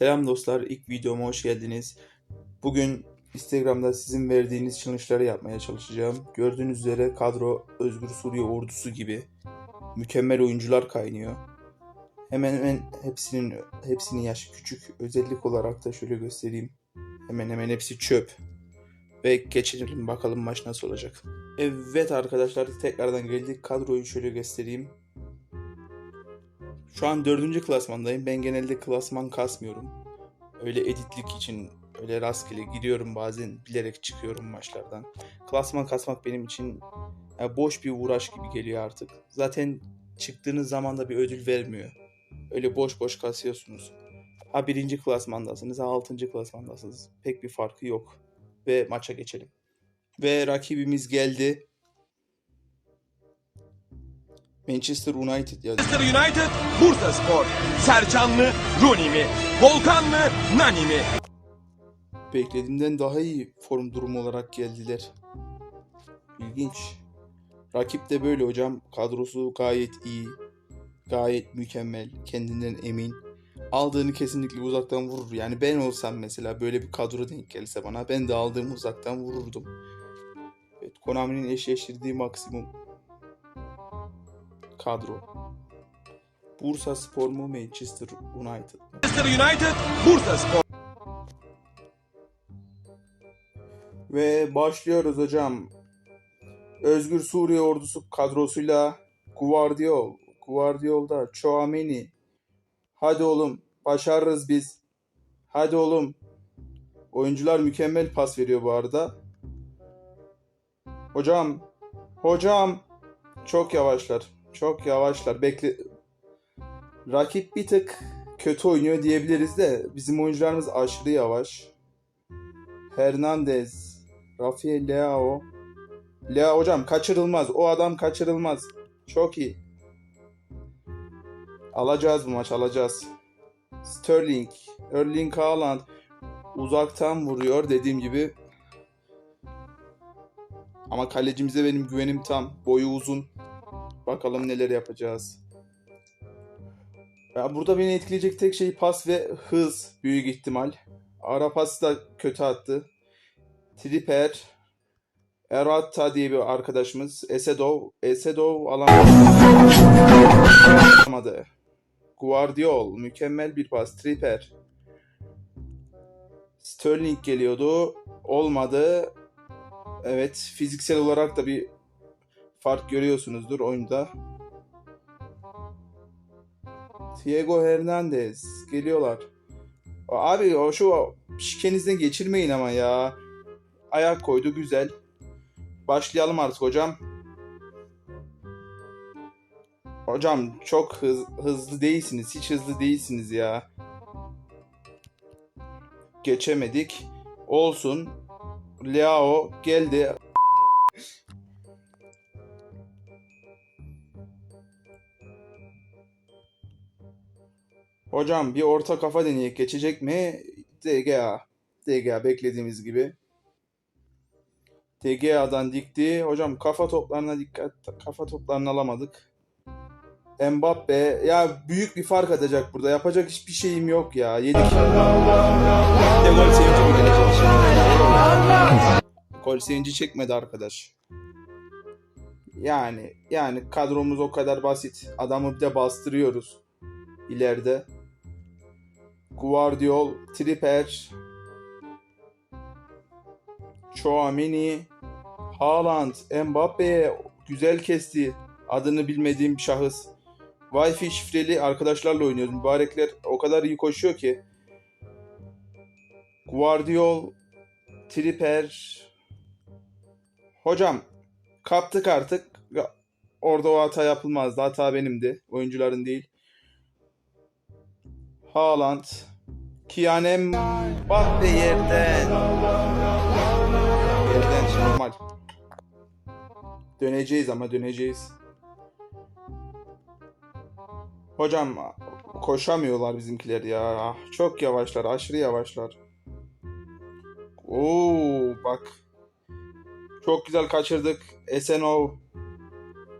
Selam dostlar, ilk videoma hoş geldiniz. Bugün Instagram'da sizin verdiğiniz challenge'ları yapmaya çalışacağım. Gördüğünüz üzere kadro Özgür Suriye ordusu gibi mükemmel oyuncular kaynıyor. Hemen hemen hepsinin hepsinin yaşı küçük. Özellik olarak da şöyle göstereyim. Hemen hemen hepsi çöp. Ve geçelim bakalım maç nasıl olacak. Evet arkadaşlar tekrardan geldik. Kadroyu şöyle göstereyim. Şu an dördüncü klasmandayım. Ben genelde klasman kasmıyorum. Öyle editlik için öyle rastgele gidiyorum bazen bilerek çıkıyorum maçlardan. Klasman kasmak benim için ya boş bir uğraş gibi geliyor artık. Zaten çıktığınız zaman da bir ödül vermiyor. Öyle boş boş kasıyorsunuz. Ha birinci klasmandasınız ha altıncı klasmandasınız. Pek bir farkı yok. Ve maça geçelim. Ve rakibimiz geldi. Manchester United ya. Manchester United, Bursa Spor. Sercanlı, Rooney mi? Volkan mı, Nani mi? beklediğimden daha iyi form durumu olarak geldiler. İlginç. Rakip de böyle hocam. Kadrosu gayet iyi. Gayet mükemmel. Kendinden emin. Aldığını kesinlikle uzaktan vurur. Yani ben olsam mesela böyle bir kadro denk gelse bana ben de aldığımı uzaktan vururdum. Evet, Konami'nin eşleştirdiği maksimum kadro. Bursa Spor mu Manchester United mı? Manchester United, Bursa Spor. Ve başlıyoruz hocam. Özgür Suriye ordusu kadrosuyla Guardiol, Guardiol'da Chouameni. Hadi oğlum başarırız biz. Hadi oğlum. Oyuncular mükemmel pas veriyor bu arada. Hocam, hocam çok yavaşlar. Çok yavaşlar. Bekle Rakip bir tık kötü oynuyor diyebiliriz de bizim oyuncularımız aşırı yavaş. Hernandez, Rafael Leao. Leao hocam kaçırılmaz. O adam kaçırılmaz. Çok iyi. Alacağız bu maç alacağız. Sterling, Erling Haaland uzaktan vuruyor dediğim gibi. Ama kalecimize benim güvenim tam. Boyu uzun. Bakalım neler yapacağız. Ya burada beni etkileyecek tek şey pas ve hız büyük ihtimal. Ara pası da kötü attı. Tripper, Eratta diye bir arkadaşımız. Esedov, Esedov alamadı. Guardiol, mükemmel bir pas. Tripper. Sterling geliyordu. Olmadı. Evet, fiziksel olarak da bir fark görüyorsunuzdur oyunda. Diego Hernandez geliyorlar. Abi o şu şikenizden geçirmeyin ama ya. Ayak koydu güzel. Başlayalım artık hocam. Hocam çok hız, hızlı değilsiniz. Hiç hızlı değilsiniz ya. Geçemedik. Olsun. Leao geldi. Hocam bir orta kafa deneyek geçecek mi? DGA. DGA beklediğimiz gibi. DGA'dan dikti. Hocam kafa toplarına dikkat. Kafa toplarını alamadık. Mbappe ya büyük bir fark atacak burada. Yapacak hiçbir şeyim yok ya. Yedik. De? Gol sevinci çekmedi arkadaş. Yani yani kadromuz o kadar basit. Adamı bir de bastırıyoruz ileride. Guardiol, Tripper, Chouameni, Haaland, Mbappe güzel kesti. Adını bilmediğim bir şahıs. Wi-Fi şifreli arkadaşlarla oynuyoruz. Mübarekler o kadar iyi koşuyor ki. Guardiol, Tripper. Hocam kaptık artık. Orada o hata yapılmazdı. Hata benimdi. Oyuncuların değil. Haaland. Kianem Mbappe yerden. Yerden normal. Döneceğiz ama döneceğiz. Hocam koşamıyorlar bizimkiler ya. Çok yavaşlar, aşırı yavaşlar. Oo bak. Çok güzel kaçırdık. Esenov.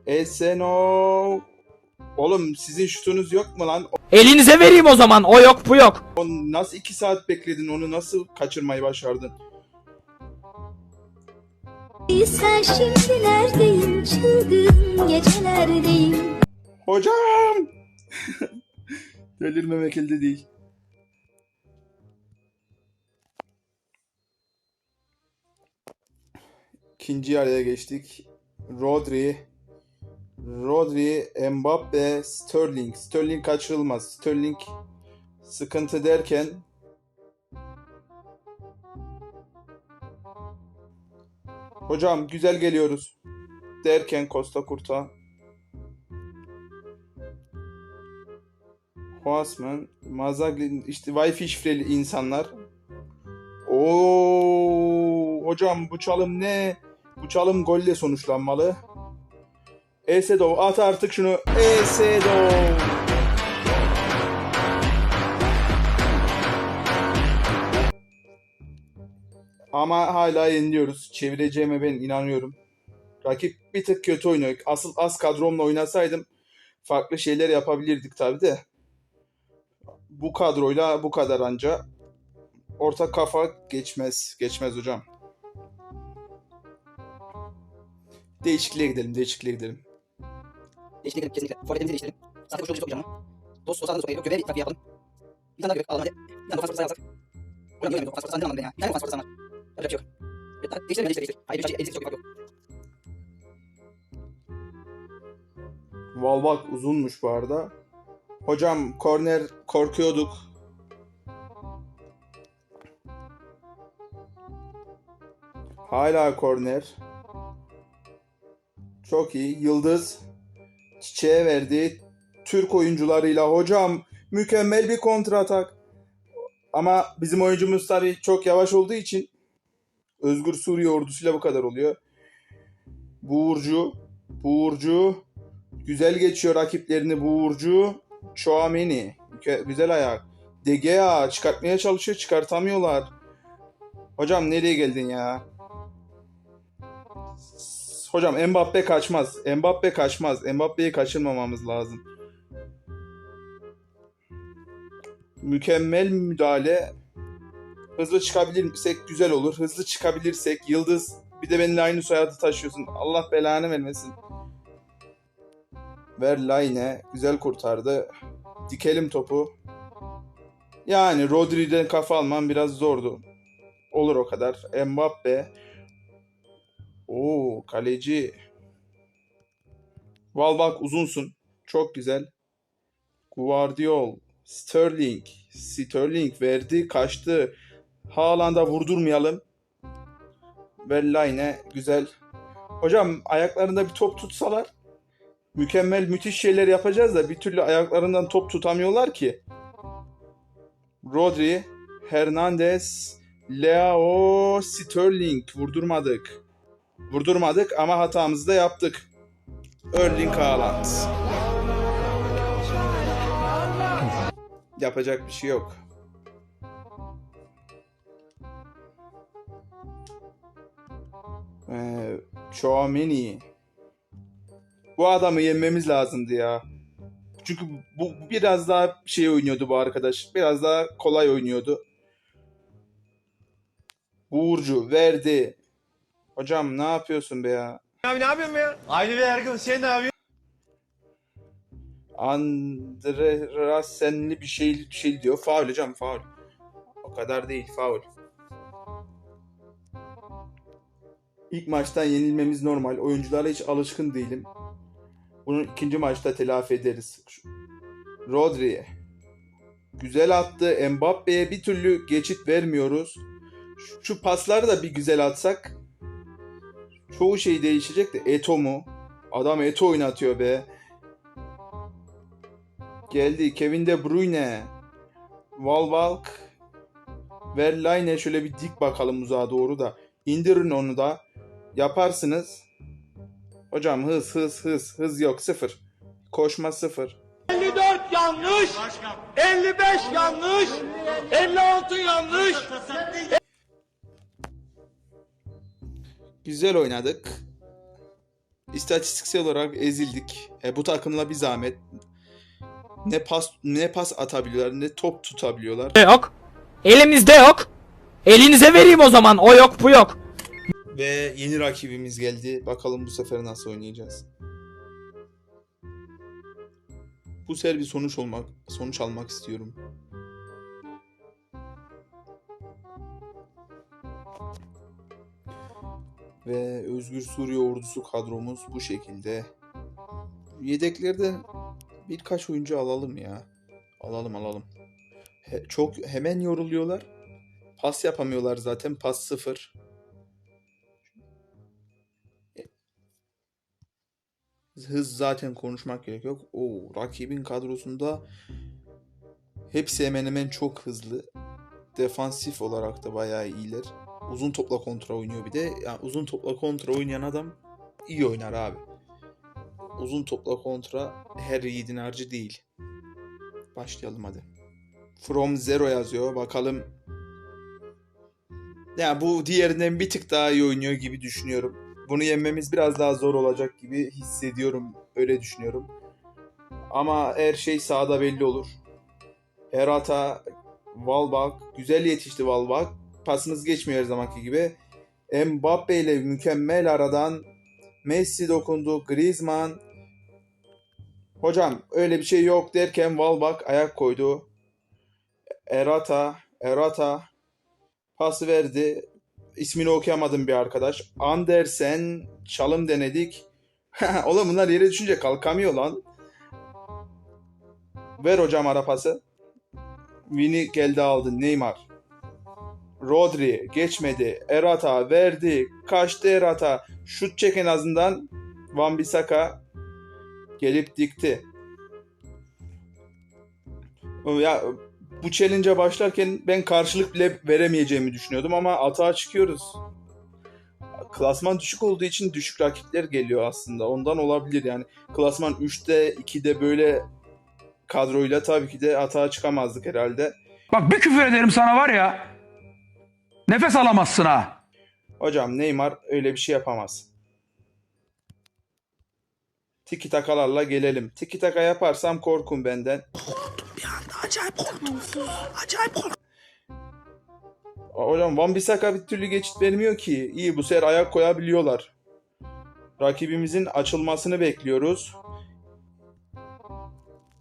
Esenov. Oğlum sizin şutunuz yok mu lan? Elinize vereyim o zaman. O yok bu yok. O nasıl iki saat bekledin onu nasıl kaçırmayı başardın? Sen şimdi neredeyim çılgın gecelerdeyim Hocam! Delirmemek elde değil. İkinci araya geçtik. Rodri, Rodri, Mbappe, Sterling. Sterling kaçırılmaz. Sterling sıkıntı derken Hocam güzel geliyoruz. Derken Costa Kurta Hoasman, Mazagli, işte Wi-Fi şifreli insanlar. Oo, hocam bu çalım ne? Bu çalım golle sonuçlanmalı. Esedov at artık şunu. Esedov. Ama hala yeniliyoruz. Çevireceğime ben inanıyorum. Rakip bir tık kötü oynuyor. Asıl az kadromla oynasaydım farklı şeyler yapabilirdik tabii de bu kadroyla bu kadar anca orta kafa geçmez. Geçmez hocam. Değişikliğe gidelim, değişikliğe gidelim. Değiştirelim kesinlikle. Forvetimizi değiştirelim. Sahte koşu çok canlı. Dost o sahada sokayım. Göbeği takviye yapalım. Bir tane daha göbek alalım hadi. Bir tane de fasfır yazsak. Hocam göremiyorum. Fasfır sahne anladım ben ya. Bir tane sahne var. Yapacak bir şey yok. Hadi değiştirelim değiştir değiştir. Hayır bir şey eksiz çok bir yok. Valbak uzunmuş bu arada. Hocam korner korkuyorduk. Hala korner. Çok iyi. Yıldız çiçeğe verdi. Türk oyuncularıyla hocam mükemmel bir kontratak. Ama bizim oyuncumuz tabii çok yavaş olduğu için Özgür Suriye ordusuyla bu kadar oluyor. Buğurcu, Buğurcu, Güzel geçiyor rakiplerini Buğurcu. Chouameni. Güzel ayak. De çıkartmaya çalışıyor. Çıkartamıyorlar. Hocam nereye geldin ya? Hocam Mbappe kaçmaz. Mbappe kaçmaz. Mbappe'yi kaçırmamamız lazım. Mükemmel müdahale. Hızlı çıkabilirsek güzel olur. Hızlı çıkabilirsek Yıldız bir de benimle aynı soyadı taşıyorsun. Allah belanı vermesin. Verlaine güzel kurtardı. Dikelim topu. Yani Rodri'den kafa almam biraz zordu. Olur o kadar. Mbappe. Oo kaleci. Valbak uzunsun. Çok güzel. Guardiol. Sterling. Sterling verdi kaçtı. Haaland'a vurdurmayalım. Verlaine güzel. Hocam ayaklarında bir top tutsalar mükemmel müthiş şeyler yapacağız da bir türlü ayaklarından top tutamıyorlar ki. Rodri, Hernandez, Leo, Sterling vurdurmadık. Vurdurmadık ama hatamızı da yaptık. Erling Haaland. Yapacak bir şey yok. Ee, Chouameni. Bu adamı yenmemiz lazımdı ya. Çünkü bu biraz daha şey oynuyordu bu arkadaş. Biraz daha kolay oynuyordu. Burcu verdi. Hocam ne yapıyorsun be ya? Abi ne yapıyorsun ya? Aynı bir Ergun sen ne yapıyorsun? Andre Rasenli bir şey bir şey diyor. Faul hocam faul. O kadar değil faul. İlk maçtan yenilmemiz normal. Oyunculara hiç alışkın değilim. Bunu ikinci maçta telafi ederiz. Şu- Rodri. Güzel attı. Mbappe'ye bir türlü geçit vermiyoruz. Şu, şu pasları da bir güzel atsak çoğu şey değişecek de Eto mu? Adam Eto oynatıyor be. Geldi Kevin De Bruyne. Valvalk. Verlaine şöyle bir dik bakalım uzağa doğru da. İndirin onu da. Yaparsınız. Hocam hız hız hız hız yok sıfır. Koşma sıfır. 54 yanlış. 55 yanlış. 56 yanlış. Güzel oynadık. İstatistiksel olarak ezildik. E, bu takımla bir zahmet. Ne pas ne pas atabiliyorlar ne top tutabiliyorlar. Yok. Elimizde yok. Elinize vereyim o zaman. O yok bu yok. Ve yeni rakibimiz geldi. Bakalım bu sefer nasıl oynayacağız. Bu sefer bir sonuç olmak, sonuç almak istiyorum. Ve Özgür Suriye Ordusu kadromuz bu şekilde. Yedeklerde birkaç oyuncu alalım ya. Alalım alalım. He- çok hemen yoruluyorlar. Pas yapamıyorlar zaten. Pas sıfır. hız zaten konuşmak gerek yok. O rakibin kadrosunda hepsi hemen hemen çok hızlı. Defansif olarak da bayağı iyiler. Uzun topla kontra oynuyor bir de. Yani uzun topla kontra oynayan adam iyi oynar abi. Uzun topla kontra her yiğidin harcı değil. Başlayalım hadi. From Zero yazıyor. Bakalım. Ya bu diğerinden bir tık daha iyi oynuyor gibi düşünüyorum bunu yenmemiz biraz daha zor olacak gibi hissediyorum. Öyle düşünüyorum. Ama her şey sahada belli olur. Herata, Valbak, güzel yetişti Valbak. Pasımız geçmiyor her zamanki gibi. Mbappe ile mükemmel aradan Messi dokundu, Griezmann. Hocam öyle bir şey yok derken Valbak ayak koydu. Erata, Erata pası verdi ismini okuyamadım bir arkadaş. Andersen çalım denedik. Oğlum bunlar yere düşünce kalkamıyor lan. Ver hocam ara pası. Vini geldi aldı. Neymar. Rodri geçmedi. Erata verdi. Kaçtı Erata. Şut çek en azından. Van Bissaka gelip dikti. Ya bu challenge'a başlarken ben karşılık bile veremeyeceğimi düşünüyordum ama atağa çıkıyoruz. Klasman düşük olduğu için düşük rakipler geliyor aslında. Ondan olabilir yani. Klasman 3'te 2'de böyle kadroyla tabii ki de atağa çıkamazdık herhalde. Bak bir küfür ederim sana var ya. Nefes alamazsın ha. Hocam Neymar öyle bir şey yapamaz. Tiki takalarla gelelim. Tiki taka yaparsam korkun benden. Hocam Van Bissaka bir türlü geçit vermiyor ki. İyi bu sefer ayak koyabiliyorlar. Rakibimizin açılmasını bekliyoruz.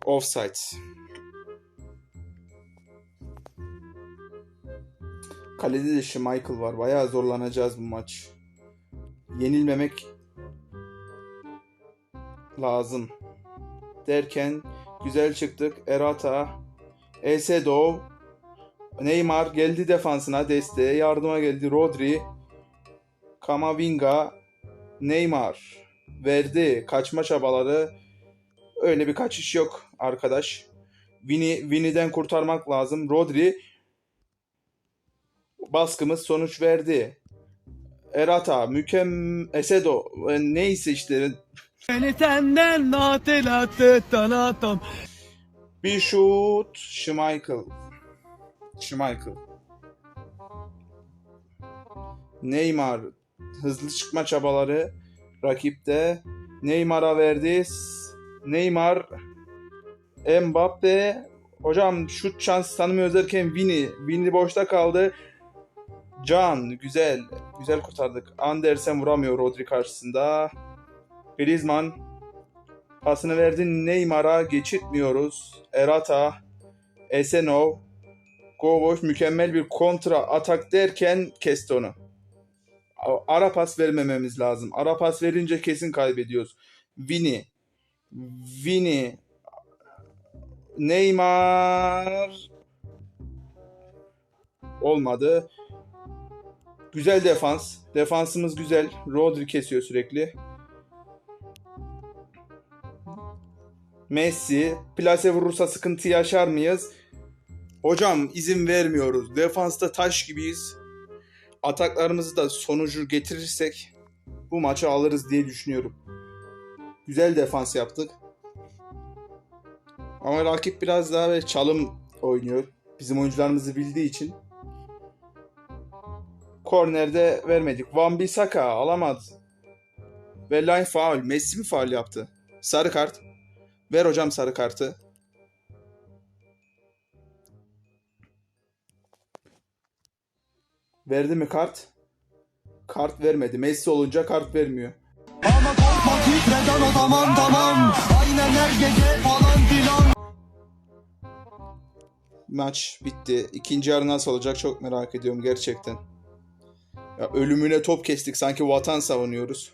Offside. Kalede de Schmeichel var. Bayağı zorlanacağız bu maç. Yenilmemek lazım. Derken güzel çıktık. Erata, Esedov, Neymar geldi defansına desteğe yardıma geldi Rodri, Kamavinga, Neymar verdi kaçma çabaları. Öyle bir kaçış yok arkadaş. Vini, Vini'den kurtarmak lazım. Rodri baskımız sonuç verdi. Erata, mükem Esedo e, neyse işte Beni senden bir şut Schmeichel. Schmeichel. Neymar hızlı çıkma çabaları rakipte. Neymar'a verdi. Neymar Mbappe hocam şut şans tanımıyoruz derken Vini. Vini boşta kaldı. Can güzel. Güzel kurtardık. Andersen vuramıyor Rodri karşısında. Griezmann pasını verdi Neymar'a geçitmiyoruz. Erata, Esenov, Kovoş mükemmel bir kontra atak derken kesti onu. Ara pas vermememiz lazım. Ara pas verince kesin kaybediyoruz. Vini, Vini, Neymar olmadı. Güzel defans. Defansımız güzel. Rodri kesiyor sürekli. Messi. Plase vurursa sıkıntı yaşar mıyız? Hocam izin vermiyoruz. Defansta taş gibiyiz. Ataklarımızı da sonucu getirirsek bu maçı alırız diye düşünüyorum. Güzel defans yaptık. Ama rakip biraz daha böyle çalım oynuyor. Bizim oyuncularımızı bildiği için. Kornerde vermedik. Van Bissaka alamadı. Ve line faul. Messi mi faul yaptı? Sarı kart. Ver hocam sarı kartı. Verdi mi kart? Kart vermedi. Messi olunca kart vermiyor. Ama korkma titreden o tamam tamam. Aynen her gece falan filan. Maç bitti. İkinci yarı nasıl olacak çok merak ediyorum gerçekten. Ya ölümüne top kestik sanki vatan savunuyoruz.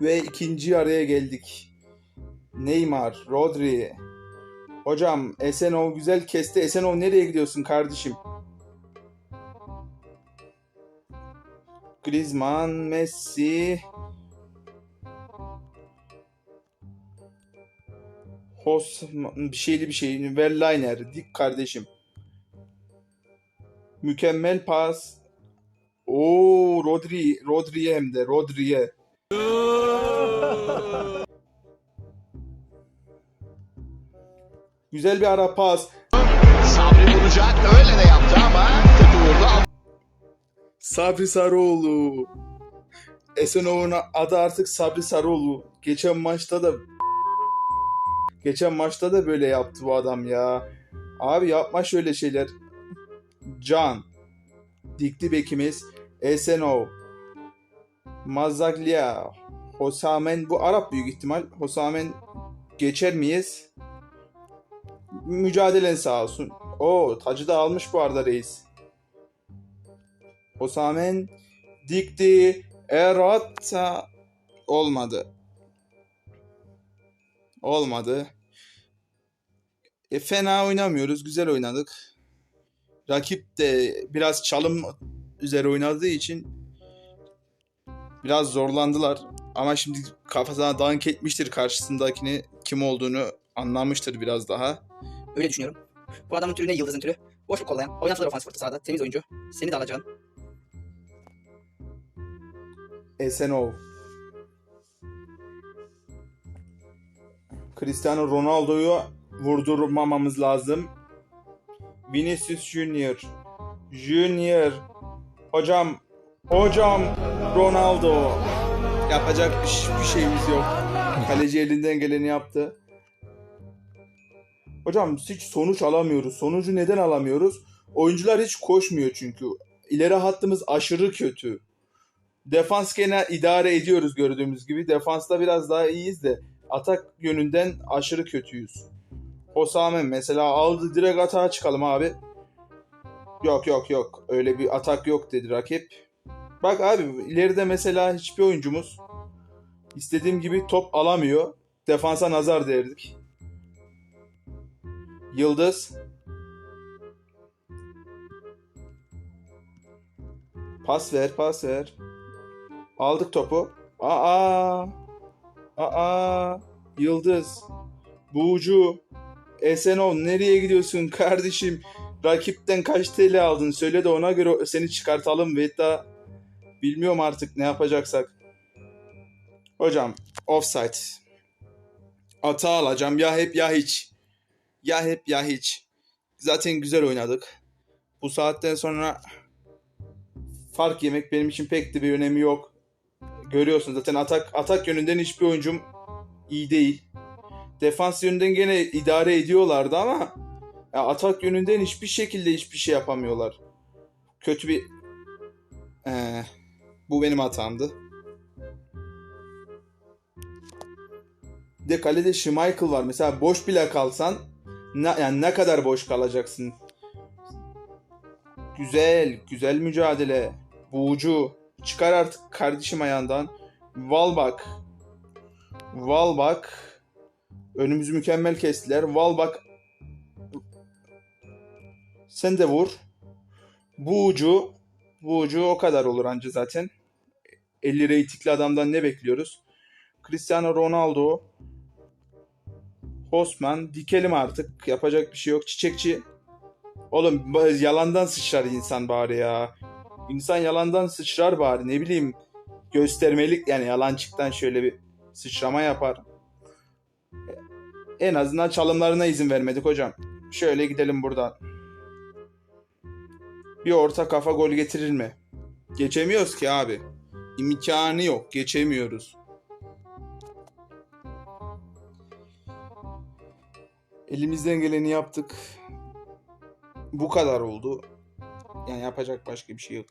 Ve ikinci yarıya geldik. Neymar, Rodri. Hocam Esenov güzel kesti. Esenov nereye gidiyorsun kardeşim? Griezmann, Messi. Hos bir şeyli bir şey. Verlainer. Dik kardeşim. Mükemmel pas. Oo Rodri. Rodri'ye hem de. Rodri'ye. Güzel bir ara pas. Sabri vuracak öyle de yaptı ama kötü vurdu. Sabri Sarıoğlu. Esenov'un adı artık Sabri Sarıoğlu. Geçen maçta da Geçen maçta da böyle yaptı bu adam ya. Abi yapma şöyle şeyler. Can. Dikli bekimiz. Esenov. Mazaglia. Hosamen. Bu Arap büyük ihtimal. Hosamen geçer miyiz? Mücadelen sağ olsun. O tacı da almış bu arada reis. Osamen dikti. Erata olmadı. Olmadı. E, fena oynamıyoruz. Güzel oynadık. Rakip de biraz çalım üzere oynadığı için biraz zorlandılar. Ama şimdi kafasına dank etmiştir karşısındakini kim olduğunu anlamıştır biraz daha. Öyle düşünüyorum. Bu adamın türü ne yıldızın türü? Boşluk kollayan, oynatılır ofans fırtı sahada, temiz oyuncu. Seni de alacağın. Esenov. Cristiano Ronaldo'yu vurdurmamamız lazım. Vinicius Junior. Junior. Hocam. Hocam. Ronaldo. Yapacak hiçbir şeyimiz yok. Kaleci elinden geleni yaptı. Hocam hiç sonuç alamıyoruz. Sonucu neden alamıyoruz? Oyuncular hiç koşmuyor çünkü. İleri hattımız aşırı kötü. Defans gene idare ediyoruz gördüğümüz gibi. Defansta biraz daha iyiyiz de atak yönünden aşırı kötüyüz. Osamen mesela aldı direkt atağa çıkalım abi. Yok yok yok öyle bir atak yok dedi rakip. Bak abi ileride mesela hiçbir oyuncumuz istediğim gibi top alamıyor. Defansa nazar derdik. Yıldız. Pas ver, pas ver. Aldık topu. Aa! Aa! Yıldız. Buğcu. Esenov nereye gidiyorsun kardeşim? Rakipten kaç TL aldın? Söyle de ona göre seni çıkartalım ve hatta bilmiyorum artık ne yapacaksak. Hocam offside. Ata alacağım ya hep ya hiç. Ya hep ya hiç. Zaten güzel oynadık. Bu saatten sonra fark yemek benim için pek de bir önemi yok. Görüyorsun zaten atak atak yönünden hiçbir oyuncum iyi değil. Defans yönünden gene idare ediyorlardı ama ya atak yönünden hiçbir şekilde hiçbir şey yapamıyorlar. Kötü bir Ee, bu benim hatamdı. Bir de kalede Schmeichel var. Mesela boş bile kalsan ne, yani ne kadar boş kalacaksın? Güzel, güzel mücadele. Buğcu. Çıkar artık kardeşim ayağından. Valbak. Valbak. Önümüzü mükemmel kestiler. Valbak. Sen de vur. Buğcu. Buğcu o kadar olur anca zaten. 50 reytingli adamdan ne bekliyoruz? Cristiano Ronaldo. Osman. Dikelim artık. Yapacak bir şey yok. Çiçekçi. Oğlum yalandan sıçrar insan bari ya. İnsan yalandan sıçrar bari ne bileyim göstermelik yani yalancıktan şöyle bir sıçrama yapar. En azından çalımlarına izin vermedik hocam. Şöyle gidelim buradan. Bir orta kafa gol getirir mi? Geçemiyoruz ki abi. İmkanı yok. Geçemiyoruz. Elimizden geleni yaptık. bu kadar oldu. Yani yapacak başka bir şey yok.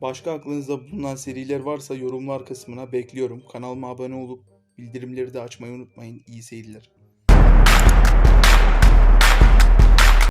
Başka aklınızda bulunan seriler varsa yorumlar kısmına bekliyorum. Kanalıma abone olup bildirimleri de açmayı unutmayın. İyi seyirler.